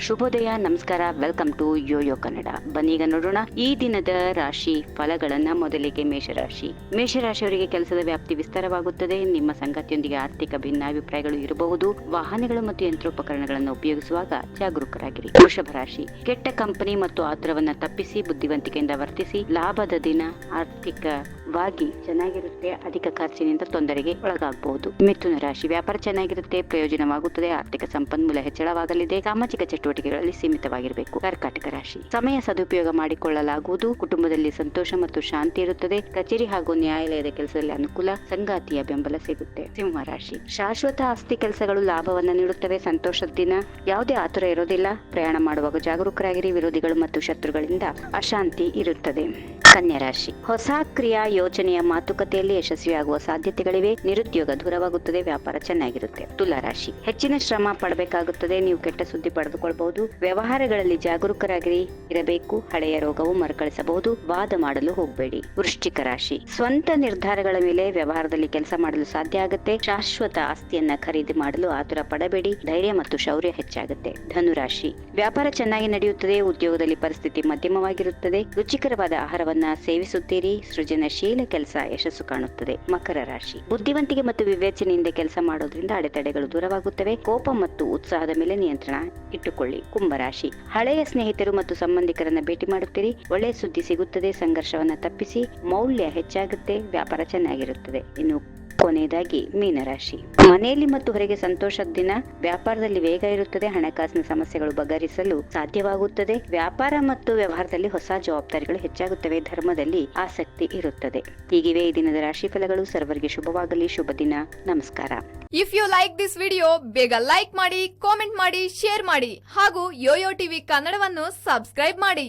ಶುಭೋದಯ, ನಮಸ್ಕಾರ. Welcome to YoYo Kannada ಬನ್ನೀಗ ನೋಡೋಣ ಈ ದಿನದ ರಾಶಿ ಫಲಗಳನ್ನ ಮೊದಲಿಗೆ ಮೇಷರಾಶಿ. ಮೇಷರಾಶಿಯವರಿಗೆ ಕೆಲಸದ ವ್ಯಾಪ್ತಿ ವಿಸ್ತಾರವಾಗುತ್ತದೆ. ನಿಮ್ಮ ಸಂಗತಿಯೊಂದಿಗೆ ಆರ್ಥಿಕ ಭಿನ್ನಾಭಿಪ್ರಾಯಗಳು ಇರಬಹುದು. ವಾಹನಗಳು ಮತ್ತು ಯಂತ್ರೋಪಕರಣಗಳನ್ನು ಉಪಯೋಗಿಸುವಾಗ ಜಾಗರೂಕರಾಗಿರಿ. ವೃಷಭ ರಾಶಿ. ಕೆಟ್ಟ ಕಂಪನಿ ಮತ್ತು ಆತುರವನ್ನ ತಪ್ಪಿಸಿ, ಬುದ್ಧಿವಂತಿಕೆಯಿಂದ ವರ್ತಿಸಿ, ಲಾಭದ ದಿನ ಆರ್ಥಿಕವಾಗಿ ಚೆನ್ನಾಗಿರುತ್ತೆ, ಅಧಿಕ ಖರ್ಚಿನಿಂದ ತೊಂದರೆಗೆ ಒಳಗಾಗಬಹುದು ಮಿಥುನ ರಾಶಿ ವ್ಯಾಪಾರ ಚೆನ್ನಾಗಿರುತ್ತೆ, ಪ್ರಯೋಜನವಾಗುತ್ತದೆ, ಆರ್ಥಿಕ ಸಂಪನ್ಮೂಲ ಹೆಚ್ಚಳವಾಗಲಿದೆ, ಸಾಮಾಜಿಕ ಚಟುವಟಿಕೆಗಳಲ್ಲಿ ಸೀಮಿತವಾಗಿರಬೇಕು. ಕರ್ಕಾಟಕ ರಾಶಿ. ಸಮಯ ಸದುಪಯೋಗ ಮಾಡಿಕೊಳ್ಳಲಾಗುವುದು, ಕುಟುಂಬದಲ್ಲಿ ಸಂತೋಷ ಮತ್ತು ಶಾಂತಿ ಇರುತ್ತದೆ, ಕಚೇರಿ ಹಾಗೂ ನ್ಯಾಯಾಲಯದ ಕೆಲಸದಲ್ಲಿ ಅನುಕೂಲ, ಸಂಗಾತಿಯ ಬೆಂಬಲ ಸಿಗುತ್ತೆ. ಸಿಂಹ ರಾಶಿ. ಶಾಶ್ವತ ಆಸ್ತಿ ಕೆಲಸಗಳು ಲಾಭವನ್ನು ನೀಡುತ್ತವೆ, ಸಂತೋಷದ ದಿನ, ಯಾವುದೇ ಆತುರ ಇರೋದಿಲ್ಲ, ಪ್ರಯಾಣ ಮಾಡುವಾಗ ಜಾಗರೂಕರಾಗಿರಿ, ವಿರೋಧಿಗಳು ಮತ್ತು ಶತ್ರುಗಳಿಂದ ಅಶಾಂತಿ ಇರುತ್ತದೆ. ಕನ್ಯಾ ರಾಶಿ. ಹೊಸ ಕ್ರಿಯಾ ಯೋಜನೆಯ ಮಾತುಕತೆಯಲ್ಲಿ ಯಶಸ್ವಿಯಾಗುವ ಸಾಧ್ಯತೆಗಳಿವೆ. ನಿರುದ್ಯೋಗ ದೂರವಾಗುತ್ತದೆ, ವ್ಯಾಪಾರ ಚೆನ್ನಾಗಿರುತ್ತೆ. ತುಲಾ ರಾಶಿ. ಹೆಚ್ಚಿನ ಶ್ರಮ ಪಡಬೇಕಾಗುತ್ತದೆ. ನೀವು ಕೆಟ್ಟ ಸುದ್ದಿ ಪಡೆದುಕೊಳ್ಳಬಹುದು ವ್ಯವಹಾರಗಳಲ್ಲಿ ಜಾಗರೂಕರಾಗಿರಿ. ಇರಬೇಕು. ಹಳೆಯ ರೋಗವು ಮರುಕಳಿಸಬಹುದು. ವಾದ ಮಾಡಲು ಹೋಗಬೇಡಿ. ವೃಶ್ಚಿಕ ರಾಶಿ. ಸ್ವಂತ ನಿರ್ಧಾರಗಳ ಮೇಲೆ ವ್ಯವಹಾರದಲ್ಲಿ ಕೆಲಸ ಮಾಡಲು ಸಾಧ್ಯ ಆಗುತ್ತೆ. ಶಾಶ್ವತ ಆಸ್ತಿಯನ್ನ ಖರೀದಿ ಮಾಡಲು ಆತುರ ಪಡಬೇಡಿ. ಧೈರ್ಯ ಮತ್ತು ಶೌರ್ಯ ಹೆಚ್ಚಾಗುತ್ತೆ. ಧನುರಾಶಿ ವ್ಯಾಪಾರ ಚೆನ್ನಾಗಿ ನಡೆಯುತ್ತದೆ. ಉದ್ಯೋಗದಲ್ಲಿ ಪರಿಸ್ಥಿತಿ ಮಧ್ಯಮವಾಗಿರುತ್ತದೆ. ರುಚಿಕರವಾದ ಆಹಾರವನ್ನ ಸೇವಿಸುತ್ತೀರಿ. ಸೃಜನಶೀಲ ಕೆಲಸ ಯಶಸ್ಸು ಕಾಣುತ್ತದೆ, ಮಕರ ರಾಶಿ. ಬುದ್ಧಿವಂತಿಕೆ ಮತ್ತು ವಿವೇಚನೆಯಿಂದ ಕೆಲಸ ಮಾಡೋದ್ರಿಂದ ಅಡೆತಡೆಗಳು ದೂರವಾಗುತ್ತವೆ. ಕೋಪ ಮತ್ತು ಉತ್ಸಾಹದ ಮೇಲೆ ನಿಯಂತ್ರಣ ಇಟ್ಟುಕೊಳ್ಳಿ. ಕುಂಭರಾಶಿ ಹಳೆಯ ಸ್ನೇಹಿತರು ಮತ್ತು ಸಂಬಂಧಿಕರನ್ನ ಭೇಟಿ ಮಾಡುತ್ತೀರಿ. ಒಳ್ಳೆಯ ಸುದ್ದಿ ಸಿಗುತ್ತದೆ, ಸಂಘರ್ಷವನ್ನ ತಪ್ಪಿಸಿ ಮೌಲ್ಯ ಹೆಚ್ಚಾಗುತ್ತೆ, ವ್ಯಾಪಾರ ಚೆನ್ನಾಗಿರುತ್ತದೆ. ಇನ್ನು ಕೊನೆಯದಾಗಿ ಮೀನರಾಶಿ. ಮನೆಯಲ್ಲಿ ಮತ್ತು ಹೊರಗೆ ಸಂತೋಷದ ದಿನ, ವ್ಯಾಪಾರದಲ್ಲಿ ವೇಗ ಇರುತ್ತದೆ, ಹಣಕಾಸಿನ ಸಮಸ್ಯೆಗಳು ಬಗರಿಸಲು ಸಾಧ್ಯವಾಗುತ್ತದೆ. ವ್ಯಾಪಾರ ಮತ್ತು ವ್ಯವಹಾರದಲ್ಲಿ ಹೊಸ ಜವಾಬ್ದಾರಿಗಳು ಹೆಚ್ಚಾಗುತ್ತವೆ, ಧರ್ಮದಲ್ಲಿ ಆಸಕ್ತಿ ಇರುತ್ತದೆ. ಹೀಗಿವೆ, ಈ ದಿನದ ರಾಶಿ ಫಲಗಳು. ಸರ್ವರಿಗೆ ಶುಭವಾಗಲಿ, ಶುಭ ದಿನ. ನಮಸ್ಕಾರ. If you like this video ಬೇಗ ಲೈಕ್ ಮಾಡಿ ಕಾಮೆಂಟ್ ಮಾಡಿ ಶೇರ್ ಮಾಡಿ, ಹಾಗೂ ಯೋಯೋ ಟಿವಿ ಕನ್ನಡವನ್ನು ಸಬ್ಸ್ಕ್ರೈಬ್ ಮಾಡಿ.